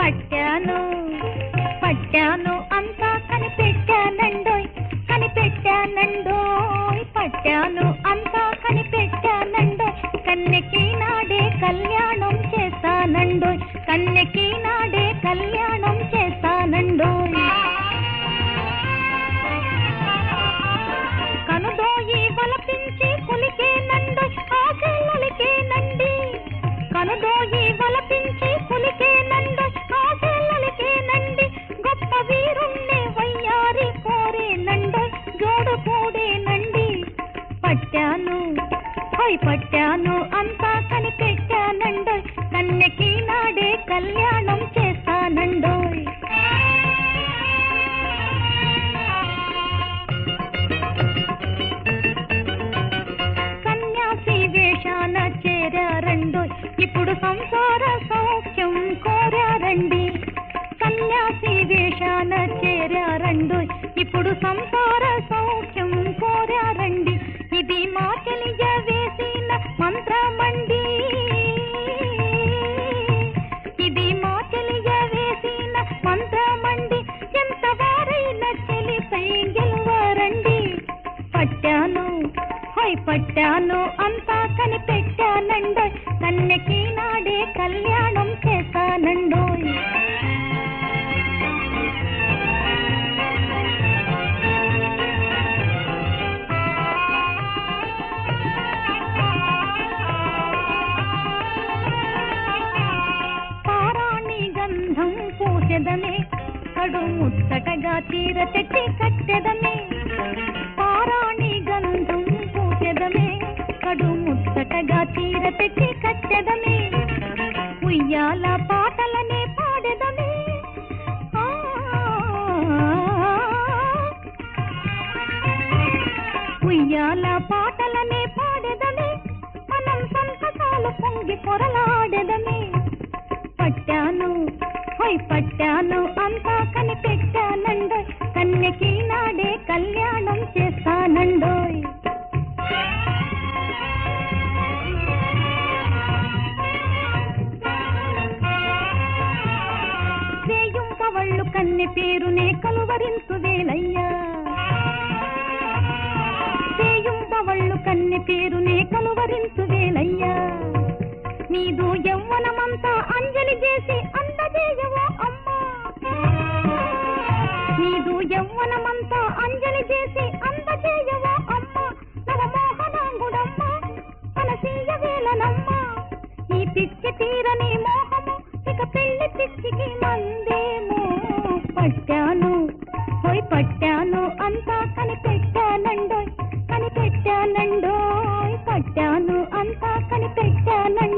పట్టాను పట్టాను పట్టాను. హోయ్ పట్టాను అంతా కనిపెట్టానండోయ్ కన్నెకి నాడే కళ్యాణం చేస్తానండోయ్ కన్యాసి వేషాన చేరారండు. ఇప్పుడు సంసార సౌఖ్యం కోరారండి. కన్యాసి వేషాన చేరారండు. ఇప్పుడు సంసార పట్టాను అంతా కనిపెట్టానండోయ్ కన్నెకి నాడే కళ్యాణం చేస్తానండోయ్ పారాణి గంధం పూసెదమే కడు ముచ్చటగా చీర తెచ్చి కట్టెదమే తెచ్చి ఉయ్యాల పాటలనే పాడెదమే. ఉయ్యాల పాటలనే పాడెదమే. మనం సంతకాలు పొంగి పొరలాడెదమే. పట్టాను హోయ్ పట్టాను అంతా కనిపెట్టానండో. కన్నెకి నాడే కళ్యాణం చేస్తానండో. కన్నె పేరునే కలువరింతు వేలయ్యా. వేయుంపవళ్ళు కన్నె పేరునే కలువరింతు వేలయ్యా. నీదు యవ్వనమంతా అంజలి చేసి అందజేయవో అమ్మా. నీదు యవ్వనమంతా అంజలి చేసి అందజేయవో అమ్మా. నవమోహనాంగుడమ్మ మనసీయ వేలనమ్మ. ఈ పిచ్చి తీరని మోహము ఇక పెళ్ళి పిచ్చికి మందే. పట్టాను పోయి పట్టాను అంతా కనిపెట్టానండోయ్ కనిపెట్టానండోయ్ పట్టాను అంతా కనిపెట్టానండి